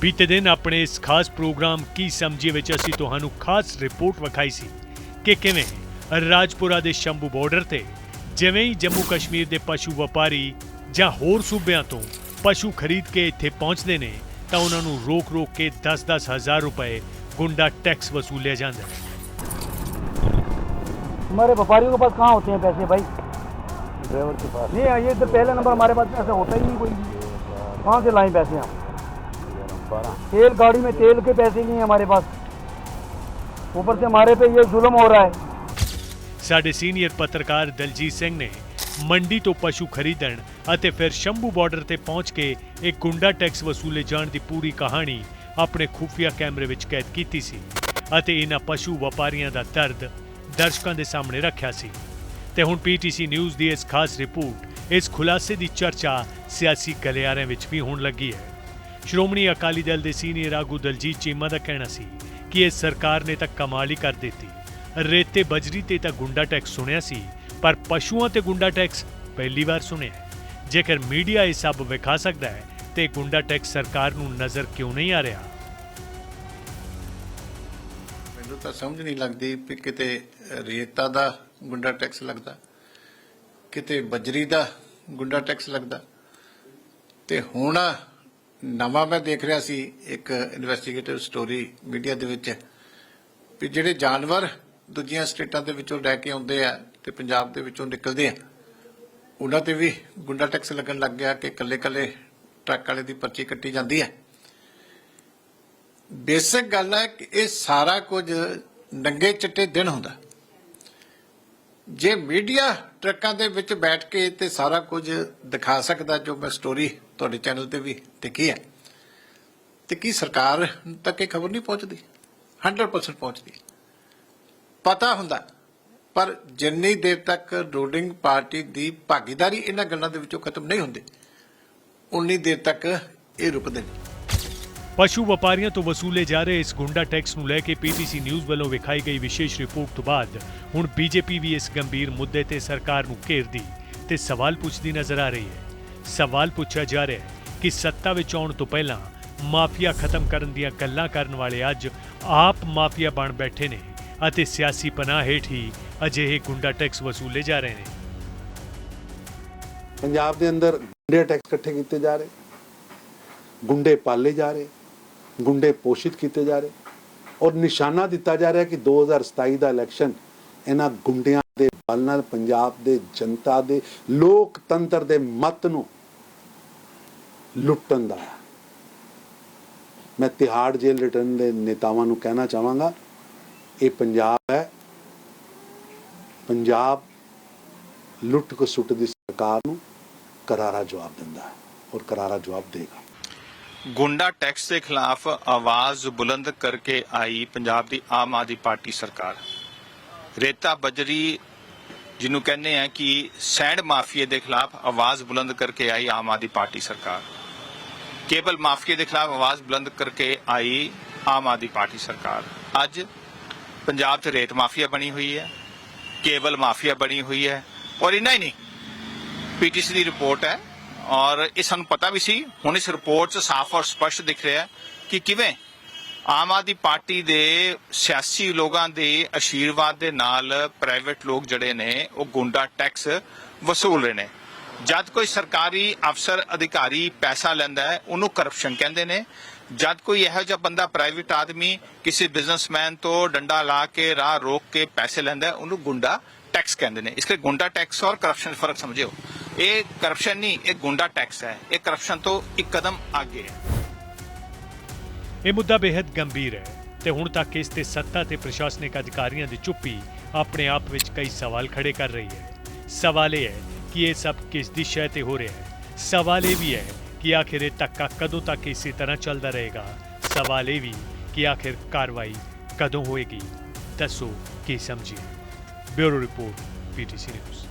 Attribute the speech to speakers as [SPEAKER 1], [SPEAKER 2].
[SPEAKER 1] ਬੀਤੇ ਦਿਨ ਆਪਣੇ ਇਸ ਖਾਸ ਪ੍ਰੋਗਰਾਮ ਕੀ ਸਮਝੀ ਵਿੱਚ ਅਸੀਂ ਤੁਹਾਨੂੰ ਖਾਸ ਰਿਪੋਰਟ ਵਿਖਾਈ ਸੀ ਕਿ ਕਿਵੇਂ ਰਾਜਪੁਰਾ ਦੇ ਸ਼ੰਭੂ ਬਾਰਡਰ ਤੇ ਜਿਵੇਂ ਹੀ ਜੰਮੂ ਕਸ਼ਮੀਰ ਦੇ ਪਸ਼ੂ ਵਪਾਰੀ ਜਾਂ ਹੋਰ ਸੂਬਿਆਂ ਤੋਂ ਪਸ਼ੂ ਖਰੀਦ ਕੇ ਇੱਥੇ ਪਹੁੰਚਦੇ ਨੇ ਤਾਂ ਉਹਨਾਂ ਨੂੰ ਰੋਕ-ਰੋਕ ਕੇ 10-10 ਹਜ਼ਾਰ ਰੁਪਏ ਗੁੰਡਾ ਟੈਕਸ ਵਸੂਲਿਆ ਜਾਂਦਾ ਹੈ
[SPEAKER 2] हमारे व्यापारियों के पास कहाँ होते हैं पैसे भाई ड्राइवर के पास नहीं आइए इधर पहले नंबर हमारे पास ऐसा होता ही नहीं कोई कहाँ से लाएं पैसे हम तेल गाड़ी में तेल के पैसे नहीं है हमारे पास ऊपर से हमारे पे ये जुल्म हो रहा है
[SPEAKER 1] ਸਾਡੇ ਸੀਨੀਅਰ ਪੱਤਰਕਾਰ ਦਲਜੀਤ ਸਿੰਘ ਨੇ ਮੰਡੀ ਤੋਂ ਪਸ਼ੂ ਖਰੀਦਣ ਅਤੇ ਫਿਰ ਸ਼ੰਭੂ ਬਾਰਡਰ ਤੇ ਪਹੁੰਚ ਕੇ ਇੱਕ ਗੁੰਡਾ ਟੈਕਸ ਵਸੂਲੇ ਜਾਣ ਦੀ ਪੂਰੀ ਕਹਾਣੀ ਆਪਣੇ ਖੁਫੀਆ ਕੈਮਰੇ ਵਿੱਚ ਕੈਦ ਕੀਤੀ ਸੀ ਅਤੇ ਇਹਨਾਂ ਪਸ਼ੂ ਵਪਾਰੀਆਂ ਦਾ ਦਰਦ ਦਰਸ਼ਕਾਂ ਦੇ ਸਾਹਮਣੇ ਰੱਖਿਆ ਸੀ ਤੇ ਹੁਣ ਪੀਟੀਸੀ ਨਿਊਜ਼ ਦੀ ਇਸ ਖਾਸ ਰਿਪੋਰਟ ਇਸ ਖੁਲਾਸੇ ਦੀ ਚਰਚਾ ਸਿਆਸੀ ਗਲਿਆਰਿਆਂ ਵਿੱਚ ਵੀ ਹੋਣ ਲੱਗੀ ਹੈ ਸ਼੍ਰੋਮਣੀ ਅਕਾਲੀ ਦਲ ਦੇ ਸੀਨੀਅਰ ਆਗੂ ਦਲਜੀਤ ਚੀਮਾ ਦਾ ਕਹਿਣਾ ਸੀ ਕਿ ਇਹ ਸਰਕਾਰ ਨੇ ਤਾਂ ਕਮਾਲ ਹੀ ਕਰ ਦਿੱਤੀ। ਰੇਤੇ ਬਜਰੀ ਤੇ ਤਾਂ ਗੁੰਡਾ ਟੈਕਸ ਸੁਣਿਆ ਸੀ, ਪਰ ਪਸ਼ੂਆਂ ਤੇ ਗੁੰਡਾ ਟੈਕਸ ਪਹਿਲੀ ਵਾਰ ਸੁਣਿਆ ਜੇਕਰ ਮੀਡੀਆ ਇਹ ਸਭ ਵਿਖਾ ਸਕਦਾ ਹੈ, ਤੇ ਗੁੰਡਾ ਟੈਕਸ ਸਰਕਾਰ ਨੂੰ ਨਜ਼ਰ ਕਿਉਂ ਨਹੀਂ ਆ ਰਿਹਾ?
[SPEAKER 3] ਮੈਨੂੰ ਤਾਂ ਸਮਝ ਨਹੀਂ ਲੱਗਦੀ ਵੀ ਕਿਤੇ ਰੇਤਾ ਦਾ ਗੁੰਡਾ ਟੈਕਸ ਲੱਗਦਾ, ਕਿਤੇ ਬਜਰੀ ਦਾ ਗੁੰਡਾ ਟੈਕਸ ਲੱਗਦਾ, ਤੇ ਹੁਣ ਨਵਾਂ ਮੈਂ ਦੇਖ ਰਿਹਾ ਸੀ ਇੱਕ ਇਨਵੈਸਟੀਗੇਟਿਵ ਸਟੋਰੀ ਮੀਡੀਆ ਦੇ ਵਿੱਚ ਵੀ ਜਿਹੜੇ ਜਾਨਵਰ ਦੂਜੀਆਂ ਸਟੇਟਾਂ ਦੇ ਵਿੱਚੋਂ ਲੈ ਕੇ ਆਉਂਦੇ ਆ ਤੇ ਪੰਜਾਬ ਦੇ ਵਿੱਚੋਂ ਨਿਕਲਦੇ ਆ, ਉਹਨਾਂ ਤੇ ਵੀ ਗੁੰਡਾ ਟੈਕਸ ਲੱਗਣ ਲੱਗ ਗਿਆ ਕਿ ਕੱਲੇ-ਕੱਲੇ ਟਰੱਕ ਵਾਲੇ ਦੀ ਪਰਚੀ ਕੱਟੀ ਜਾਂਦੀ ਹੈ ਬੇਸਿਕ ਗੱਲ ਹੈ ਕਿ ਇਹ ਸਾਰਾ ਕੁਝ ਨੰਗੇ ਚਿੱਟੇ ਦਿਨ ਹੁੰਦਾ। ਜੇ ਮੀਡੀਆ ਟਰੱਕਾਂ ਦੇ ਵਿੱਚ ਬੈਠ ਕੇ ਤੇ ਸਾਰਾ ਕੁਝ ਦਿਖਾ ਸਕਦਾ, ਜੋ ਮੈਂ ਸਟੋਰੀ ਤੁਹਾਡੇ ਚੈਨਲ ਤੇ ਵੀ ਦੇਖੀ ਹੈ, ਤੇ ਕੀ ਸਰਕਾਰ ਤੱਕ ਇਹ ਖਬਰ ਨਹੀਂ ਪਹੁੰਚਦੀ? 100% ਪਹੁੰਚਦੀ ਪਤਾ ਹੁੰਦਾ, ਪਰ ਜਿੰਨੀ ਦੇਰ ਤੱਕ ਰੂਲਿੰਗ ਪਾਰਟੀ ਦੀ ਭਾਗੀਦਾਰੀ ਇਹਨਾਂ ਗੱਲਾਂ ਦੇ ਵਿੱਚੋਂ ਖਤਮ ਨਹੀਂ ਹੁੰਦੀ, ਉਨੀ ਦੇਰ ਤੱਕ ਇਹ ਰੁਕਦੇ ਨੇ
[SPEAKER 1] ਪਸ਼ੂ ਵਪਾਰੀਆਂ ਤੋਂ ਵਸੂਲੇ ਜਾ ਰਹੇ ਇਸ ਗੁੰਡਾ ਟੈਕਸ ਨੂੰ ਲੈ ਕੇ ਪੀਟੀਸੀ ਨਿਊਜ਼ ਵੱਲੋਂ ਵਿਖਾਈ ਗਈ ਵਿਸ਼ੇਸ਼ ਰਿਪੋਰਟ ਤੋਂ ਬਾਅਦ ਹੁਣ ਬੀਜੇਪੀ ਵੀ ਇਸ ਗੰਭੀਰ ਮੁੱਦੇ ਤੇ ਸਰਕਾਰ ਨੂੰ ਘੇਰਦੀ ਤੇ ਸਵਾਲ ਪੁੱਛਦੀ ਨਜ਼ਰ ਆ ਰਹੀ ਹੈ। ਸਵਾਲ ਪੁੱਛਿਆ ਜਾ ਰਿਹਾ ਹੈ ਕਿ ਸੱਤਾ ਵਿੱਚ ਆਉਣ ਤੋਂ ਪਹਿਲਾਂ ਮਾਫੀਆ ਖਤਮ ਕਰਨ ਦੀਆਂ ਗੱਲਾਂ ਕਰਨ ਵਾਲੇ ਅੱਜ ਆਪ ਮਾਫੀਆ ਬਣ ਬੈਠੇ ਨੇ ਅਤੇ ਸਿਆਸੀ ਪਨਾਹ ਹੇਠ ਹੀ ਅਜਿਹੇ ਗੁੰਡਾ ਟੈਕਸ ਵਸੂਲੇ ਜਾ ਰਹੇ ਨੇ।
[SPEAKER 4] ਪੰਜਾਬ ਦੇ ਅੰਦਰ ਗੁੰਡੇ ਟੈਕਸ ਇਕੱਠੇ ਕੀਤੇ ਜਾ ਰਹੇ, ਗੁੰਡੇ ਪਾਲੇ ਜਾ ਰਹੇ ਗੁੰਡੇ ਪੋਸ਼ਿਤ ਕੀਤੇ ਜਾ ਰਹੇ ਔਰ ਨਿਸ਼ਾਨਾ ਦਿੱਤਾ ਜਾ ਰਿਹਾ ਕਿ 2027 ਦਾ ਇਲੈਕਸ਼ਨ ਇਹਨਾਂ ਗੁੰਡਿਆਂ ਦੇ ਬਲ ਨਾਲ ਪੰਜਾਬ ਦੇ ਜਨਤਾ ਦੇ ਲੋਕਤੰਤਰ ਦੇ ਮਤ ਨੂੰ ਲੁੱਟਣ ਦਾ ਹੈ। ਮੈਂ ਤਿਹਾੜ ਜੇਲ੍ਹ ਰਿਟਰਨ ਦੇ ਨੇਤਾਵਾਂ ਨੂੰ ਕਹਿਣਾ ਚਾਹਾਂਗਾ, ਇਹ ਪੰਜਾਬ ਹੈ। ਪੰਜਾਬ ਲੁੱਟ ਕੋ ਸੁੱਟ ਦੀ ਸਰਕਾਰ ਨੂੰ ਕਰਾਰਾ ਜਵਾਬ ਦਿੰਦਾ ਹੈ ਔਰ ਕਰਾਰਾ ਜਵਾਬ ਦੇਗਾ।
[SPEAKER 5] ਗੁੰਡਾ ਟੈਕਸ ਦੇ ਖਿਲਾਫ ਆਵਾਜ਼ ਬੁਲੰਦ ਕਰਕੇ ਆਈ ਪੰਜਾਬ ਦੀ ਆਮ ਆਦਮੀ ਪਾਰਟੀ ਸਰਕਾਰ। ਰੇਤਾ ਬਜਰੀ ਜਿਹਨੂੰ ਕਹਿੰਦੇ ਆ ਕਿ ਸੈਂਡ ਮਾਫੀਏ ਦੇ ਖਿਲਾਫ ਆਵਾਜ਼ ਬੁਲੰਦ ਕਰਕੇ ਆਈ ਆਮ ਆਦਮੀ ਪਾਰਟੀ ਸਰਕਾਰ। ਕੇਬਲ ਮਾਫੀਏ ਦੇ ਖਿਲਾਫ ਆਵਾਜ਼ ਬੁਲੰਦ ਕਰਕੇ ਆਈ ਆਮ ਆਦਮੀ ਪਾਰਟੀ ਸਰਕਾਰ। ਅੱਜ ਪੰਜਾਬ 'ਚ ਰੇਤ ਮਾਫੀਆ ਬਣੀ ਹੋਈ ਹੈ, ਕੇਬਲ ਮਾਫੀਆ ਬਣੀ ਹੋਈ ਹੈ ਔਰ ਇੰਨਾ ਹੀ ਨਹੀਂ। ਪੀਟੀਸੀ ਦੀ ਰਿਪੋਰਟ ਹੈ ਔਰ ਇਹ ਸਾਨੂੰ ਪਤਾ ਵੀ ਸੀ। ਹੁਣ ਇਸ ਰਿਪੋਰਟ 'ਚ ਸਾਫ਼ ਔਰ ਸਪਸ਼ਟ ਦਿਖ ਰਿਹਾ ਹੈ ਕਿ ਕਿਵੇਂ ਆਮ ਆਦਮੀ ਪਾਰਟੀ ਦੇ ਸਿਆਸੀ ਲੋਕਾਂ ਦੇ ਆਸ਼ੀਰਵਾਦ ਦੇ ਨਾਲ ਪ੍ਰਾਈਵੇਟ ਲੋਕ ਜਿਹੜੇ ਨੇ ਉਹ ਗੁੰਡਾ ਟੈਕਸ ਵਸੂਲ ਰਹੇ ਨੇ। ਜਦ ਕੋਈ ਸਰਕਾਰੀ ਅਫਸਰ ਅਧਿਕਾਰੀ ਪੈਸਾ ਲੈਂਦਾ ਹੈ ਉਹਨੂੰ ਕਰਪਸ਼ਨ ਕਹਿੰਦੇ ਨੇ। ਜਦ ਕੋਈ ਇਹੋ ਜਿਹਾ ਬੰਦਾ ਪ੍ਰਾਈਵੇਟ ਆਦਮੀ ਕਿਸੇ ਬਿਜ਼ਨਸਮੈਨ ਤੋਂ ਡੰਡਾ ਲਾ ਕੇ ਰਾਹ ਰੋਕ ਕੇ ਪੈਸੇ ਲੈਂਦਾ ਹੈ, ਉਹਨੂੰ ਗੁੰਡਾ ਟੈਕਸ ਕਹਿੰਦੇ ਨੇ। ਇਸ ਲਈ ਗੁੰਡਾ ਟੈਕਸ ਔਰ ਕਰਪਸ਼ਨ ਫ਼ਰਕ ਸਮਝਿਓ। ਇਹ ਕਰਪਸ਼ਨ ਨਹੀਂ, ਇਹ ਗੁੰਡਾ ਟੈਕਸ ਹੈ। ਇਹ ਕਰਪਸ਼ਨ ਤੋਂ ਇੱਕ ਕਦਮ ਅੱਗੇ ਹੈ।
[SPEAKER 1] ਇਹ ਮੁੱਦਾ ਬੇहद ਗੰਭੀਰ ਹੈ ਤੇ ਹੁਣ ਤੱਕ ਇਸ ਤੇ ਸੱਤਾ ਤੇ ਪ੍ਰਸ਼ਾਸਨਿਕ ਅਧਿਕਾਰੀਆਂ ਦੀ ਚੁੱਪੀ ਆਪਣੇ ਆਪ ਵਿੱਚ ਕਈ ਸਵਾਲ ਖੜੇ ਕਰ ਰਹੀ ਹੈ। ਸਵਾਲ ਇਹ ਹੈ ਕਿ ਇਹ ਸਭ ਕਿਸ ਦੀ ਸ਼ੈ ਤੇ ਹੋ ਰਿਹਾ ਹੈ? ਸਵਾਲ ਇਹ ਵੀ ਹੈ ਕਿ ਆਖਿਰ ਇਹ ਧੱਕਾ ਕਦੋਂ ਤੱਕ ਇਸੇ ਤਰ੍ਹਾਂ ਚੱਲਦਾ ਰਹੇਗਾ? ਸਵਾਲ ਇਹ ਵੀ ਕਿ ਆਖਿਰ ਕਾਰਵਾਈ ਕਦੋਂ ਹੋਏਗੀ? ਦੱਸੋ, ਕੀ ਸਮਝੀਏ? Bureau report PTC news.